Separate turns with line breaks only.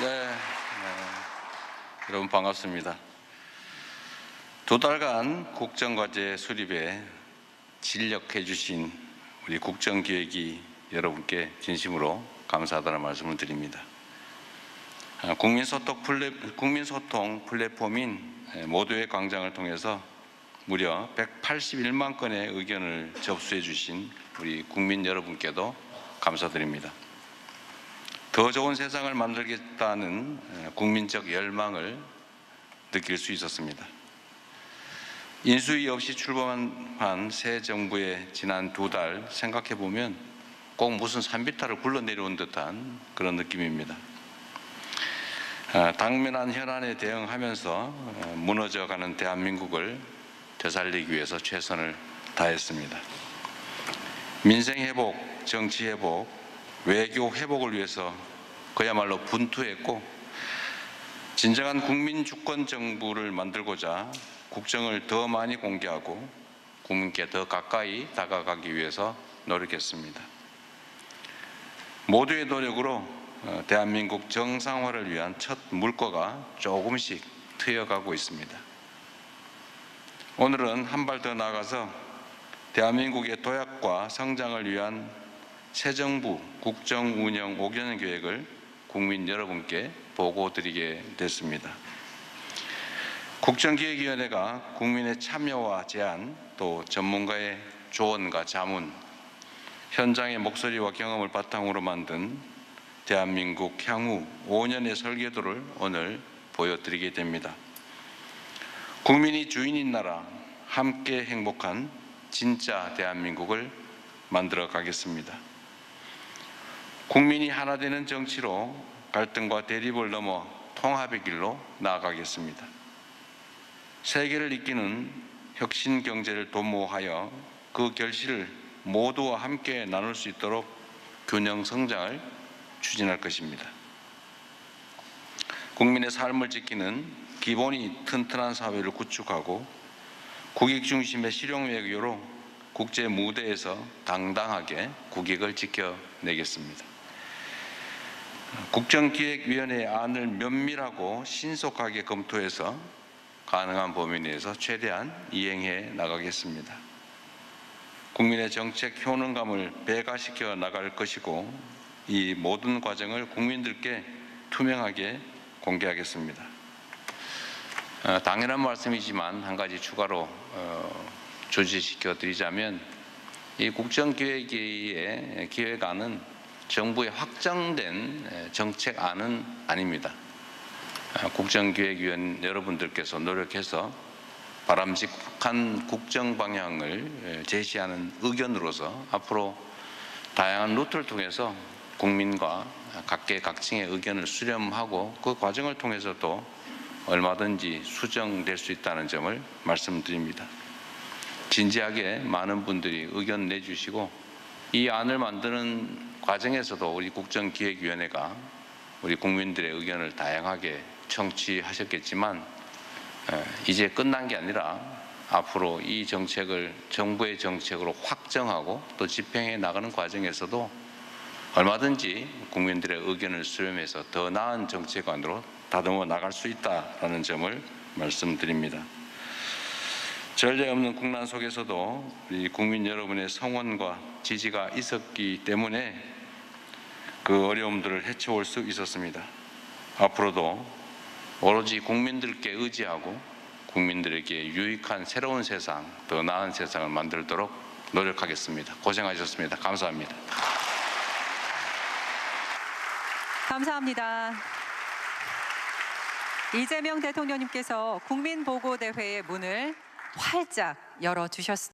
네, 네. 여러분 반갑습니다. 두 달간 국정과제 수립에 진력해 주신 우리 국정기획위 여러분께 진심으로 감사하다는 말씀을 드립니다. 아, 국민소통, 플랫, 국민소통 플랫폼인 모두의 광장을 통해서 무려 181만 건의 의견을 접수해 주신 우리 국민 여러분께도 감사드립니다. 더 좋은 세상을 만들겠다는 에, 국민적 열망을 느낄 수 있었습니다. 인수위 없이 출범한 새 정부의 지난 두 달 생각해 보면 꼭 무슨 산비탈을 굴러 내려온 듯한 그런 느낌입니다. 아, 당면한 현안에 대응하면서 어, 무너져가는 대한민국을 되살리기 위해서 최선을 다했습니다. 민생 회복, 정치 회복, 외교 회복을 위해서 그야말로 분투했고 진정한 국민 주권 정부를 만들고자 국정을 더 많이 공개하고 국민께 더 가까이 다가가기 위해서 노력했습니다. 모두의 노력으로 어, 대한민국 정상화를 위한 첫 물꼬가 조금씩 트여가고 있습니다. 오늘은 한 발 더 나아가서 대한민국의 도약과 성장을 위한 새 정부 국정 운영 5개년 계획을 국민 여러분께 보고 드리게 됐습니다. 국정기획위원회가 국민의 참여와 제안 또 전문가의 조언과 자문 현장의 목소리와 경험을 바탕으로 만든 대한민국 향후 5년의 설계도를 오늘 보여드리게 됩니다. 국민이 주인인 나라 함께 행복한 진짜 대한민국을 만들어 가겠습니다. 국민이 하나 되는 정치로 갈등과 대립을 넘어 통합의 길로 나아가겠습니다. 세계를 이끄는 혁신 경제를 도모하여 그 결실을 모두와 함께 나눌 수 있도록 균형 성장을 추진할 것입니다. 국민의 삶을 지키는 기본이 튼튼한 사회를 구축하고 국익 중심의 실용 외교로 국제 무대에서 당당하게 국익을 지켜내겠습니다. 국정기획위원회의 안을 면밀하고 신속하게 검토해서 가능한 범위 내에서 최대한 이행해 나가겠습니다. 국민의 정책 효능감을 배가시켜 나갈 것이고 이 모든 과정을 국민들께 투명하게 공개하겠습니다. 어, 당연한 말씀이지만 한 가지 추가로 어, 조지시켜 드리자면 이 국정기획위의 기획안은 정부의 확정된 정책안은 아닙니다. 어, 국정기획위원 여러분들께서 노력해서 바람직한 국정 방향을 제시하는 의견으로서 앞으로 다양한 루트를 통해서 국민과 각계각층의 의견을 수렴하고 그 과정을 통해서도 얼마든지 수정될 수 있다는 점을 말씀드립니다. 진지하게 많은 분들이 의견 내주시고 이 안을 만드는 과정에서도 우리 국정기획위원회가 우리 국민들의 의견을 다양하게 청취하셨겠지만 이제 끝난 게 아니라 앞으로 이 정책을 정부의 정책으로 확정하고 또 집행해 나가는 과정에서도 얼마든지 국민들의 의견을 수렴해서 더 나은 정책안으로 다듬어 나갈 수 있다라는 점을 말씀드립니다. 전례 없는 국난 속에서도 우리 국민 여러분의 성원과 지지가 있었기 때문에 그 어려움들을 헤쳐올 수 있었습니다. 앞으로도 오로지 국민들께 의지하고 국민들에게 유익한 새로운 세상, 더 나은 세상을 만들도록 노력하겠습니다. 고생하셨습니다. 감사합니다.
감사합니다. 이재명 대통령님께서 국민보고대회의 문을 활짝 열어주셨습니다.